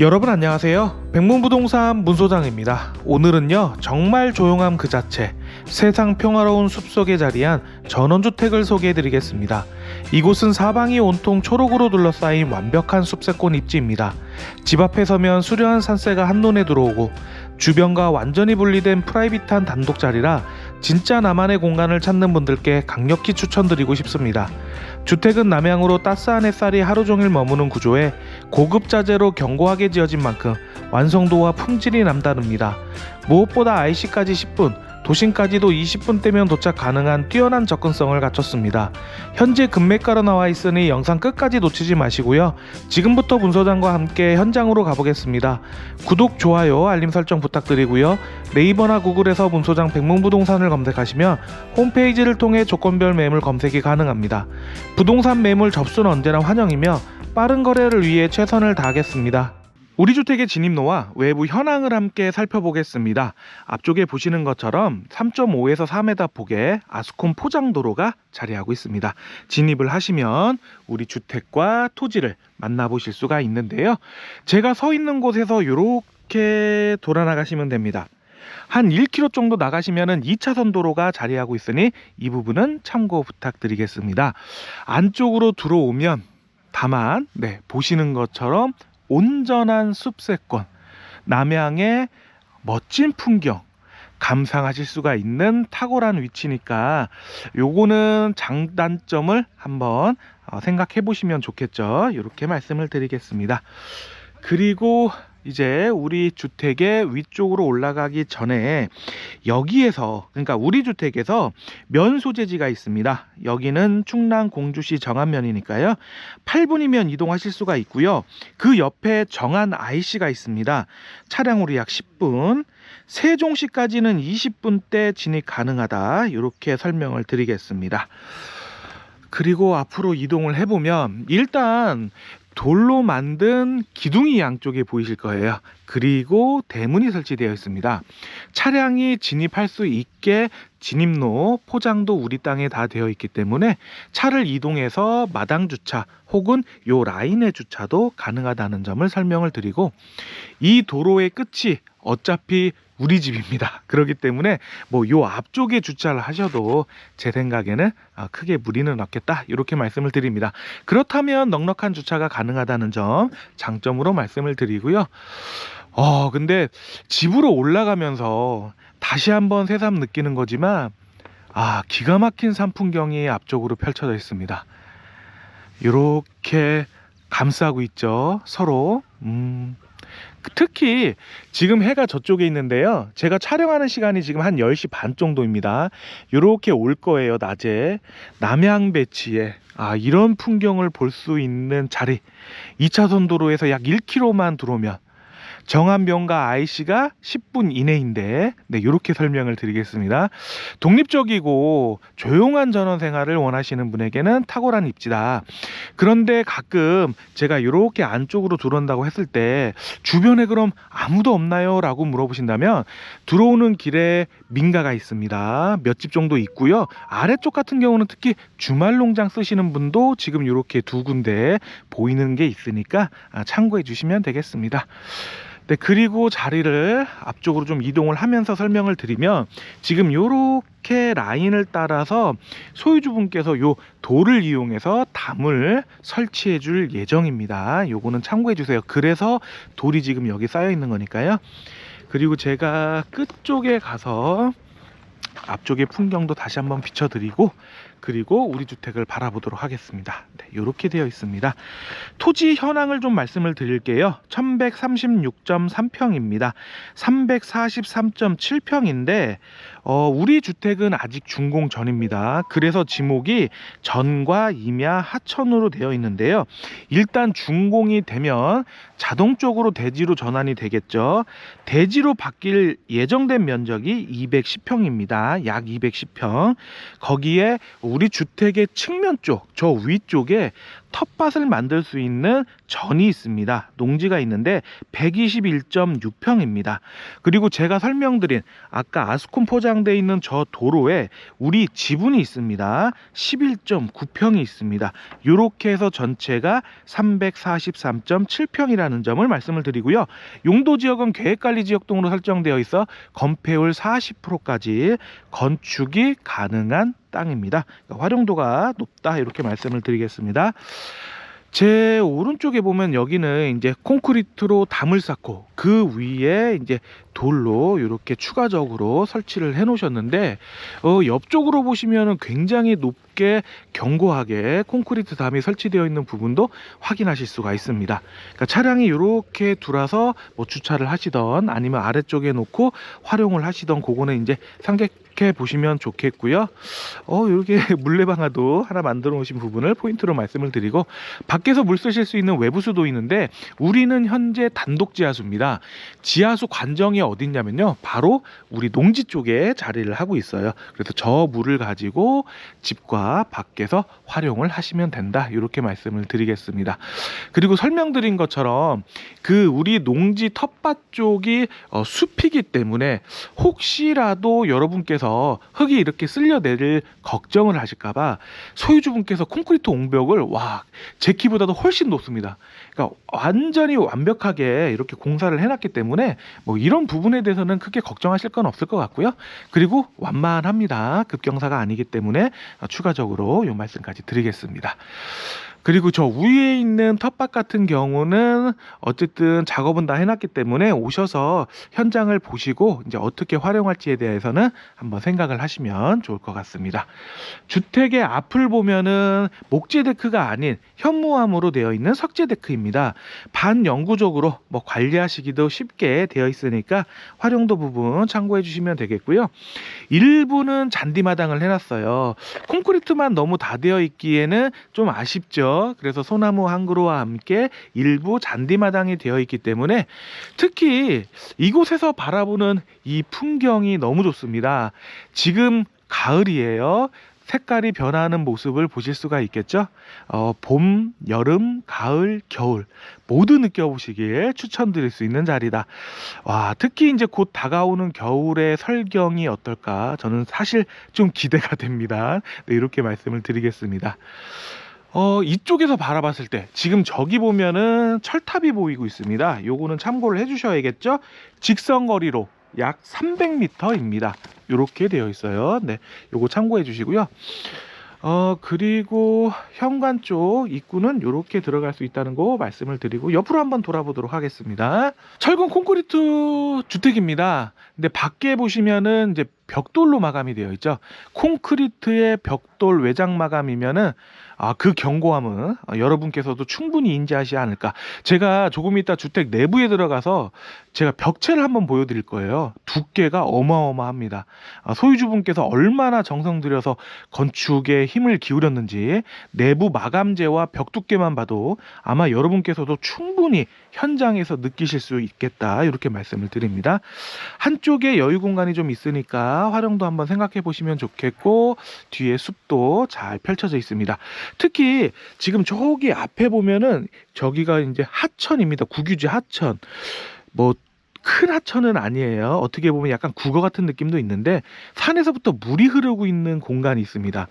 여러분 안녕하세요. 백문부동산 문소장입니다. 오늘은요 정말 조용함 그 자체 세상 평화로운 숲속에 자리한 전원주택을 소개해 드리겠습니다. 이곳은 사방이 온통 초록으로 둘러싸인 완벽한 숲세권 입지입니다. 집 앞에 서면 수려한 산세가 한눈에 들어오고 주변과 완전히 분리된 프라이빗한 단독 자리라 진짜 나만의 공간을 찾는 분들께 강력히 추천드리고 싶습니다. 주택은 남향으로 따스한 햇살이 하루 종일 머무는 구조에 고급 자재로 견고하게 지어진 만큼 완성도와 품질이 남다릅니다. 무엇보다 IC까지 10분, 도심까지도 20분 대면 도착 가능한 뛰어난 접근성을 갖췄습니다. 현재 금매가로 나와 있으니 영상 끝까지 놓치지 마시고요. 지금부터 문소장과 함께 현장으로 가보겠습니다. 구독, 좋아요, 알림 설정 부탁드리고요. 네이버나 구글에서 문소장 백문부동산을 검색하시면 홈페이지를 통해 조건별 매물 검색이 가능합니다. 부동산 매물 접수는 언제나 환영이며 빠른 거래를 위해 최선을 다하겠습니다. 우리 주택의 진입로와 외부 현황을 함께 살펴보겠습니다. 앞쪽에 보시는 것처럼 3.5에서 4m 폭의 아스콘 포장도로가 자리하고 있습니다. 진입을 하시면 우리 주택과 토지를 만나보실 수가 있는데요. 제가 서 있는 곳에서 이렇게 돌아 나가시면 됩니다. 한 1km 정도 나가시면은 2차선 도로가 자리하고 있으니 이 부분은 참고 부탁드리겠습니다. 안쪽으로 들어오면 다만 네, 보시는 것처럼 온전한 숲세권, 남양의 멋진 풍경 감상하실 수가 있는 탁월한 위치니까 요거는 장단점을 한번 어, 생각해 보시면 좋겠죠. 이렇게 말씀을 드리겠습니다. 그리고 이제 우리 주택의 위쪽으로 올라가기 전에 여기에서 그러니까 우리 주택에서 면 소재지가 있습니다. 여기는 충남 공주시 정안면이니까요. 8분이면 이동하실 수가 있고요. 그 옆에 정안 IC가 있습니다. 차량으로 약 10분. 세종시까지는 20분대 진입 가능하다. 이렇게 설명을 드리겠습니다. 그리고 앞으로 이동을 해보면 일단 돌로 만든 기둥이 양쪽에 보이실 거예요. 그리고 대문이 설치되어 있습니다. 차량이 진입할 수 있게 진입로 포장도 우리 땅에 다 되어 있기 때문에 차를 이동해서 마당 주차 혹은 요 라인의 주차도 가능하다는 점을 설명을 드리고 이 도로의 끝이 어차피 우리 집입니다. 그렇기 때문에 뭐 요 앞쪽에 주차를 하셔도 제 생각에는 아, 크게 무리는 없겠다 이렇게 말씀을 드립니다. 그렇다면 넉넉한 주차가 가능하다는 점 장점으로 말씀을 드리고요. 어 근데 집으로 올라가면서 다시 한번 새삼 느끼는 거지만 아 기가 막힌 산 풍경이 앞쪽으로 펼쳐져 있습니다. 이렇게 감싸고 있죠 서로. 음. 특히 지금 해가 저쪽에 있는데요. 제가 촬영하는 시간이 지금 한 10시 반 정도입니다. 이렇게 올 거예요, 낮에. 남양 배치에 아, 이런 풍경을 볼 수 있는 자리. 2차선 도로에서 약 1km만 들어오면 정한병과 IC가 10분 이내인데 네, 이렇게 설명을 드리겠습니다. 독립적이고 조용한 전원 생활을 원하시는 분에게는 탁월한 입지다. 그런데 가끔 제가 이렇게 안쪽으로 들어온다고 했을 때 주변에 그럼 아무도 없나요? 라고 물어보신다면 들어오는 길에 민가가 있습니다. 몇 집 정도 있고요. 아래쪽 같은 경우는 특히 주말 농장 쓰시는 분도 지금 이렇게 두 군데 보이는 게 있으니까 아, 참고해 주시면 되겠습니다. 네, 그리고 자리를 앞쪽으로 좀 이동을 하면서 설명을 드리면 지금 요렇게 라인을 따라서 소유주분께서 요 돌을 이용해서 담을 설치해 줄 예정입니다. 요거는 참고해 주세요. 그래서 돌이 지금 여기 쌓여 있는 거니까요. 그리고 제가 끝쪽에 가서 앞쪽의 풍경도 다시 한번 비춰드리고 그리고 우리 주택을 바라보도록 하겠습니다. 네, 이렇게 되어 있습니다. 토지 현황을 좀 말씀을 드릴게요. 1136.3평입니다. 343.7평인데 어, 우리 주택은 아직 준공 전입니다. 그래서 지목이 전과 임야 하천으로 되어 있는데요. 일단 준공이 되면 자동적으로 대지로 전환이 되겠죠. 대지로 바뀔 예정된 면적이 210평입니다. 약 210평. 거기에 우리 주택의 측면 쪽, 저 위쪽에 텃밭을 만들 수 있는 전이 있습니다. 농지가 있는데 121.6평입니다. 그리고 제가 설명드린 아까 아스콘 포장되어 있는 저 도로에 우리 지분이 있습니다. 11.9평이 있습니다. 이렇게 해서 전체가 343.7평이라는 점을 말씀을 드리고요. 용도 지역은 계획관리 지역동으로 설정되어 있어 건폐율 40%까지 건축이 가능한 땅입니다. 그러니까 활용도가 높다 이렇게 말씀을 드리겠습니다. 제 오른쪽에 보면 여기는 이제 콘크리트로 담을 쌓고 그 위에 이제 돌로 이렇게 추가적으로 설치를 해 놓으셨는데 어, 옆쪽으로 보시면은 굉장히 높게 견고하게 콘크리트 담이 설치되어 있는 부분도 확인하실 수가 있습니다. 그러니까 차량이 이렇게 둘아서 뭐 주차를 하시던 아니면 아래쪽에 놓고 활용을 하시던 그거는 이제 생각해 보시면 좋겠고요. 어, 이렇게 물레방아도 하나 만들어 놓으신 부분을 포인트로 말씀을 드리고 밖에서 물 쓰실 수 있는 외부 수도 있는데 우리는 현재 단독 지하수입니다. 지하수 관정이 어딨냐면요. 바로 우리 농지 쪽에 자리를 하고 있어요. 그래서 저 물을 가지고 집과 밖에서 활용을 하시면 된다. 이렇게 말씀을 드리겠습니다. 그리고 설명드린 것처럼 그 우리 농지 텃밭 쪽이 어, 숲이기 때문에 혹시라도 여러분께서 흙이 이렇게 쓸려 내릴 걱정을 하실까봐 소유주분께서 콘크리트 옹벽을 와 제 키보다도 훨씬 높습니다. 그러니까 완전히 완벽하게 이렇게 공사를 해놨기 때문에 뭐 이런 부분에 대해서는 크게 걱정하실 건 없을 것 같고요. 그리고 완만합니다. 급경사가 아니기 때문에 어, 추가적으로 이 말씀까지 드리겠습니다. 그리고 저 위에 있는 텃밭 같은 경우는 어쨌든 작업은 다 해놨기 때문에 오셔서 현장을 보시고 이제 어떻게 활용할지에 대해서는 한번 생각을 하시면 좋을 것 같습니다. 주택의 앞을 보면은 목재 데크가 아닌 현무암으로 되어 있는 석재 데크입니다. 반영구적으로 뭐 관리하시기도 쉽게 되어 있으니까 활용도 부분 참고해 주시면 되겠고요. 일부는 잔디마당을 해놨어요. 콘크리트만 너무 다 되어 있기에는 좀 아쉽죠. 그래서 소나무 한 그루와 함께 일부 잔디마당이 되어 있기 때문에 특히 이곳에서 바라보는 이 풍경이 너무 좋습니다. 지금 가을이에요. 색깔이 변하는 모습을 보실 수가 있겠죠. 어, 봄, 여름, 가을, 겨울 모두 느껴보시길 추천드릴 수 있는 자리다. 와, 특히 이제 곧 다가오는 겨울의 설경이 어떨까? 저는 사실 좀 기대가 됩니다. 네, 이렇게 말씀을 드리겠습니다. 어, 이쪽에서 바라봤을 때 지금 저기 보면은 철탑이 보이고 있습니다. 요거는 참고를 해 주셔야겠죠? 직선 거리로 약 300m입니다. 이렇게 되어 있어요. 네. 요거 참고해 주시고요. 어, 그리고 현관 쪽 입구는 이렇게 들어갈 수 있다는 거 말씀을 드리고 옆으로 한번 돌아보도록 하겠습니다. 철근 콘크리트 주택입니다. 근데 밖에 보시면은 이제 벽돌로 마감이 되어 있죠. 콘크리트의 벽돌 외장 마감이면은 아, 그 견고함은 어, 여러분께서도 충분히 인지하시 않을까. 제가 조금 이따 주택 내부에 들어가서 제가 벽체를 한번 보여드릴 거예요. 두께가 어마어마합니다. 아, 소유주분께서 얼마나 정성 들여서 건축에 힘을 기울였는지 내부 마감재와 벽 두께만 봐도 아마 여러분께서도 충분히 현장에서 느끼실 수 있겠다. 이렇게 말씀을 드립니다. 한쪽에 여유 공간이 좀 있으니까 활용도 한번 생각해 보시면 좋겠고 뒤에 숲도 잘 펼쳐져 있습니다. 특히 지금 저기 앞에 보면은 저기가 이제 하천입니다. 국유지 하천. 뭐 큰 하천은 아니에요. 어떻게 보면 약간 국어 같은 느낌도 있는데 산에서부터 물이 흐르고 있는 공간이 있습니다.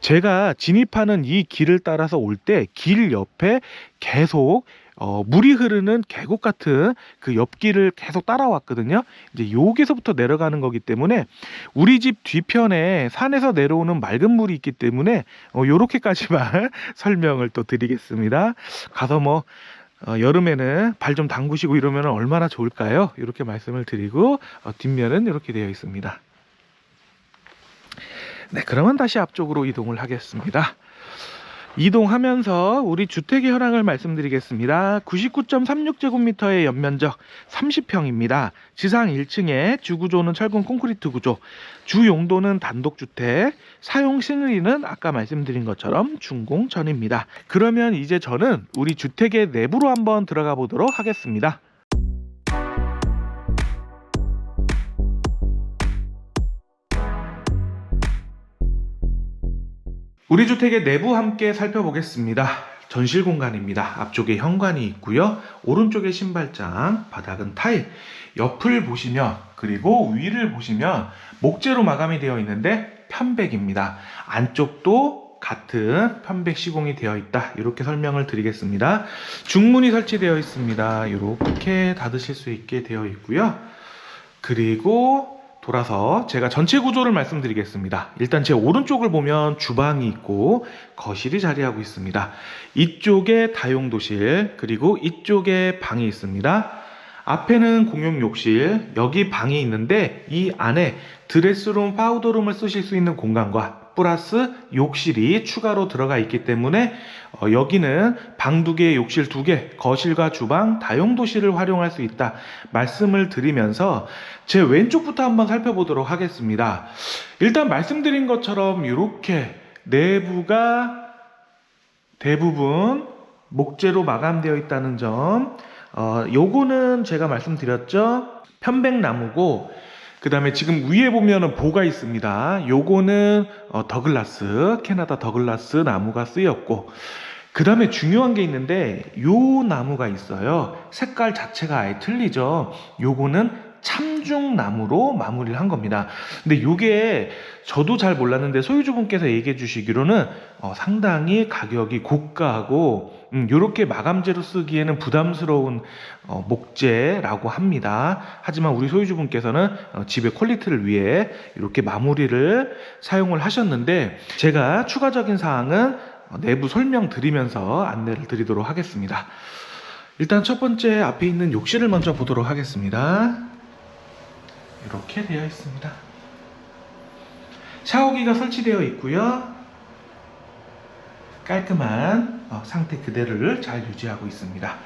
제가 진입하는 이 길을 따라서 올 때 길 옆에 계속 어, 물이 흐르는 계곡 같은 그 옆길을 계속 따라왔거든요. 이제 여기서부터 내려가는 거기 때문에 우리 집 뒤편에 산에서 내려오는 맑은 물이 있기 때문에 어, 요렇게까지만 설명을 또 드리겠습니다. 가서 뭐 어, 여름에는 발 좀 담그시고 이러면 얼마나 좋을까요? 이렇게 말씀을 드리고 어, 뒷면은 이렇게 되어 있습니다. 네, 그러면 다시 앞쪽으로 이동을 하겠습니다. 이동하면서 우리 주택의 현황을 말씀드리겠습니다. 99.36제곱미터의 연면적 30평입니다. 지상 1층에 주구조는 철근 콘크리트 구조, 주 용도는 단독주택, 사용 시누리는 아까 말씀드린 것처럼 준공전입니다. 그러면 이제 저는 우리 주택의 내부로 한번 들어가 보도록 하겠습니다. 우리 주택의 내부 함께 살펴보겠습니다. 전실 공간입니다. 앞쪽에 현관이 있고요. 오른쪽에 신발장, 바닥은 타일. 옆을 보시면 그리고 위를 보시면 목재로 마감이 되어 있는데 편백입니다. 안쪽도 같은 편백 시공이 되어 있다. 이렇게 설명을 드리겠습니다. 중문이 설치되어 있습니다. 이렇게 닫으실 수 있게 되어 있고요. 그리고 돌아서 제가 전체 구조를 말씀드리겠습니다. 일단 제 오른쪽을 보면 주방이 있고 거실이 자리하고 있습니다. 이쪽에 다용도실 그리고 이쪽에 방이 있습니다. 앞에는 공용 욕실, 여기 방이 있는데 이 안에 드레스룸, 파우더룸을 쓰실 수 있는 공간과 플러스 욕실이 추가로 들어가 있기 때문에 어, 여기는 방 두 개, 욕실 두 개, 거실과 주방, 다용도실을 활용할 수 있다 말씀을 드리면서 제 왼쪽부터 한번 살펴보도록 하겠습니다. 일단 말씀드린 것처럼 이렇게 내부가 대부분 목재로 마감되어 있다는 점, 어, 요거는 제가 말씀드렸죠. 편백나무고, 그 다음에 지금 위에 보면은 보가 있습니다. 요거는 어, 더글라스, 캐나다 더글라스 나무가 쓰였고, 그 다음에 중요한 게 있는데, 요 나무가 있어요. 색깔 자체가 아예 틀리죠. 요거는 참중나무로 마무리를 한 겁니다. 근데 요게 저도 잘 몰랐는데 소유주분께서 얘기해 주시기로는 어, 상당히 가격이 고가하고 음, 요렇게 마감재로 쓰기에는 부담스러운 어, 목재라고 합니다. 하지만 우리 소유주분께서는 어, 집의 퀄리티를 위해 이렇게 마무리를 사용을 하셨는데 제가 추가적인 사항은 어, 내부 설명 드리면서 안내를 드리도록 하겠습니다. 일단 첫 번째 앞에 있는 욕실을 먼저 보도록 하겠습니다. 이렇게 되어 있습니다. 샤워기가 설치되어 있고요. 깔끔한 어, 상태 그대로를 잘 유지하고 있습니다.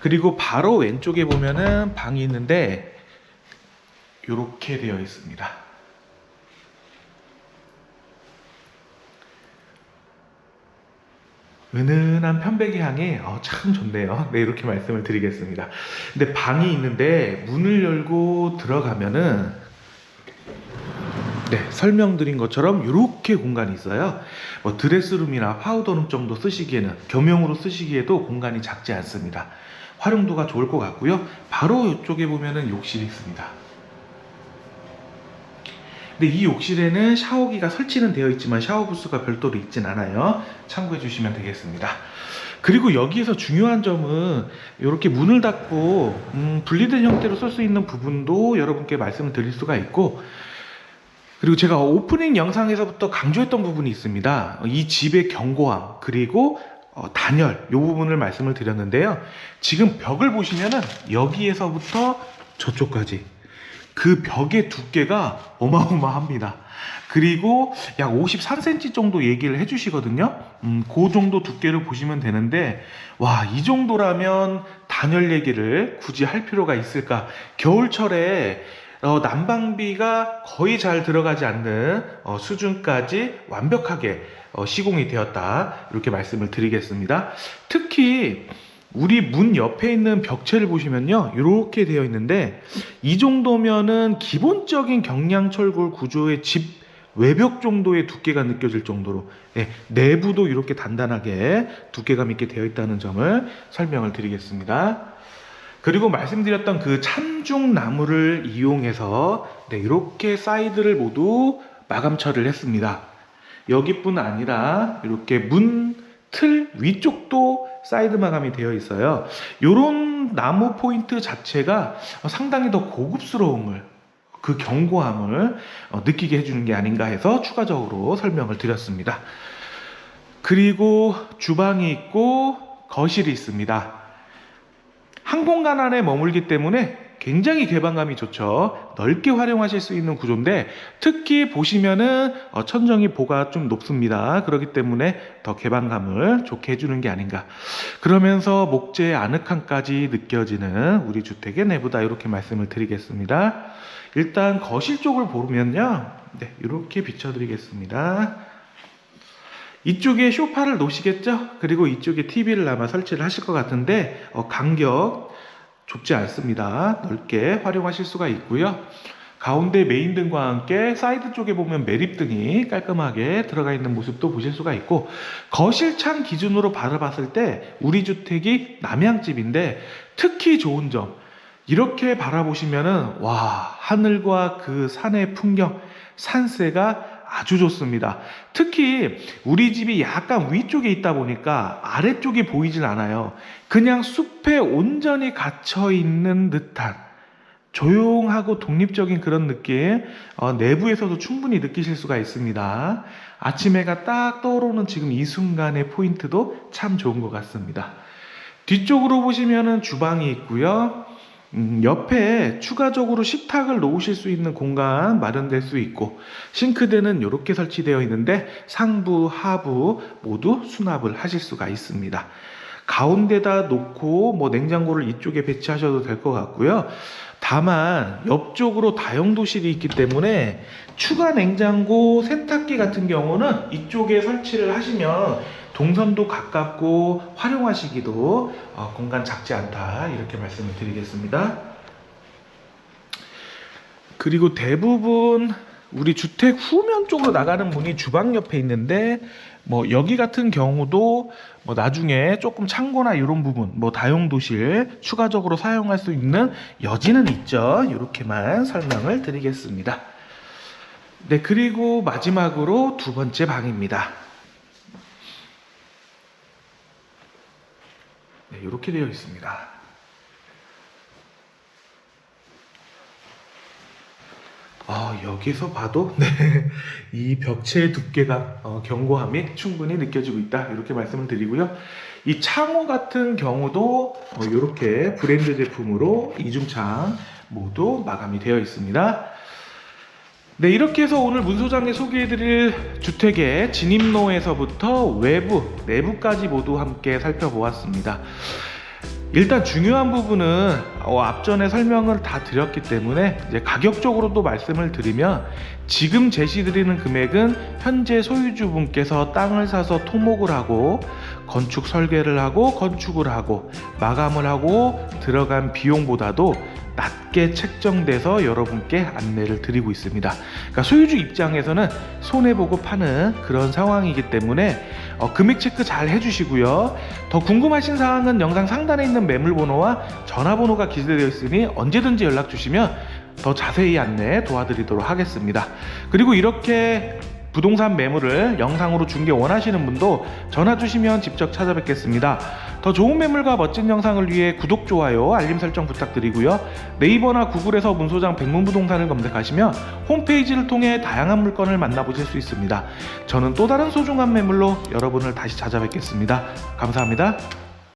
그리고 바로 왼쪽에 보면은 방이 있는데 이렇게 되어 있습니다. 은은한 편백의 향이 어, 참 좋네요. 네, 이렇게 말씀을 드리겠습니다. 근데 방이 있는데 문을 열고 들어가면은 네, 설명드린 것처럼 이렇게 공간이 있어요. 뭐 드레스룸이나 파우더룸 정도 쓰시기에는 겸용으로 쓰시기에도 공간이 작지 않습니다. 활용도가 좋을 것 같고요. 바로 이쪽에 보면은 욕실이 있습니다. 근데 이 욕실에는 샤워기가 설치는 되어 있지만 샤워 부스가 별도로 있진 않아요. 참고해 주시면 되겠습니다. 그리고 여기에서 중요한 점은 이렇게 문을 닫고 음, 분리된 형태로 쓸 수 있는 부분도 여러분께 말씀을 드릴 수가 있고 그리고 제가 오프닝 영상에서부터 강조했던 부분이 있습니다. 이 집의 견고함 그리고 어, 단열 이 부분을 말씀을 드렸는데요. 지금 벽을 보시면은 여기에서부터 저쪽까지 그 벽의 두께가 어마어마합니다. 그리고 약 53cm 정도 얘기를 해주시거든요. 음, 그 정도 두께를 보시면 되는데, 와, 이 정도라면 단열 얘기를 굳이 할 필요가 있을까? 겨울철에 어, 난방비가 거의 잘 들어가지 않는 어, 수준까지 완벽하게 어, 시공이 되었다. 이렇게 말씀을 드리겠습니다. 특히 우리 문 옆에 있는 벽체를 보시면요. 이렇게 되어 있는데 이 정도면은 기본적인 경량철골 구조의 집 외벽 정도의 두께가 느껴질 정도로 예, 내부도 이렇게 단단하게 두께감 있게 되어 있다는 점을 설명을 드리겠습니다. 그리고 말씀드렸던 그 참중 나무를 이용해서 네, 이렇게 사이드를 모두 마감 처리를 했습니다. 여기뿐 아니라 이렇게 문 틀 위쪽도 사이드 마감이 되어 있어요. 이런 나무 포인트 자체가 상당히 더 고급스러움을 그 견고함을 어, 느끼게 해주는 게 아닌가 해서 추가적으로 설명을 드렸습니다. 그리고 주방이 있고 거실이 있습니다. 한 공간 안에 머물기 때문에 굉장히 개방감이 좋죠. 넓게 활용하실 수 있는 구조인데 특히 보시면은 어, 천정이 보가 좀 높습니다. 그렇기 때문에 더 개방감을 좋게 해주는 게 아닌가. 그러면서 목재의 아늑함까지 느껴지는 우리 주택의 내부다 이렇게 말씀을 드리겠습니다. 일단 거실 쪽을 보면요, 네 이렇게 비춰드리겠습니다. 이쪽에 쇼파를 놓으시겠죠? 그리고 이쪽에 TV를 아마 설치를 하실 것 같은데 어, 간격 좁지 않습니다. 넓게 활용하실 수가 있고요. 가운데 메인 등과 함께 사이드 쪽에 보면 매립 등이 깔끔하게 들어가 있는 모습도 보실 수가 있고 거실 창 기준으로 바라봤을 때 우리 주택이 남향집인데 특히 좋은 점 이렇게 바라보시면은 와 하늘과 그 산의 풍경 산세가 아주 좋습니다. 특히 우리 집이 약간 위쪽에 있다 보니까 아래쪽이 보이질 않아요. 그냥 숲에 온전히 갇혀 있는 듯한 조용하고 독립적인 그런 느낌 어, 내부에서도 충분히 느끼실 수가 있습니다. 아침 해가 딱 떠오르는 지금 이 순간의 포인트도 참 좋은 것 같습니다. 뒤쪽으로 보시면은 주방이 있고요. 음, 옆에 추가적으로 식탁을 놓으실 수 있는 공간 마련될 수 있고 싱크대는 이렇게 설치되어 있는데 상부 하부 모두 수납을 하실 수가 있습니다. 가운데다 놓고 뭐 냉장고를 이쪽에 배치하셔도 될 것 같고요. 다만 옆쪽으로 다용도실이 있기 때문에 추가 냉장고 세탁기 같은 경우는 이쪽에 설치를 하시면 동선도 가깝고 활용하시기도 어, 공간 작지 않다 이렇게 말씀을 드리겠습니다. 그리고 대부분 우리 주택 후면 쪽으로 나가는 문이 주방 옆에 있는데 뭐 여기 같은 경우도 뭐 나중에 조금 창고나 이런 부분 뭐 다용도실 추가적으로 사용할 수 있는 여지는 있죠. 이렇게만 설명을 드리겠습니다. 네 그리고 마지막으로 두 번째 방입니다. 이렇게 되어 있습니다. 아, 여기서 봐도 네, 이 벽체의 두께가 어, 견고함이 충분히 느껴지고 있다 이렇게 말씀을 드리고요. 이 창호 같은 경우도 어, 이렇게 브랜드 제품으로 이중창 모두 마감이 되어 있습니다. 네, 이렇게 해서 오늘 문 소장에 소개해드릴 주택의 진입로에서부터 외부, 내부까지 모두 함께 살펴보았습니다. 일단 중요한 부분은 어, 앞전에 설명을 다 드렸기 때문에 이제 가격적으로도 말씀을 드리면 지금 제시드리는 금액은 현재 소유주분께서 땅을 사서 토목을 하고 건축 설계를 하고 건축을 하고 마감을 하고 들어간 비용보다도 낮게 책정돼서 여러분께 안내를 드리고 있습니다. 그러니까 소유주 입장에서는 손해보고 파는 그런 상황이기 때문에 어, 금액 체크 잘 해주시고요. 더 궁금하신 사항은 영상 상단에 있는 매물번호와 전화번호가 기재되어 있으니 언제든지 연락 주시면 더 자세히 안내 도와드리도록 하겠습니다. 그리고 이렇게 부동산 매물을 영상으로 중개 원하시는 분도 전화 주시면 직접 찾아뵙겠습니다. 더 좋은 매물과 멋진 영상을 위해 구독, 좋아요, 알림 설정 부탁드리고요. 네이버나 구글에서 문소장 백문부동산을 검색하시면 홈페이지를 통해 다양한 물건을 만나보실 수 있습니다. 저는 또 다른 소중한 매물로 여러분을 다시 찾아뵙겠습니다. 감사합니다.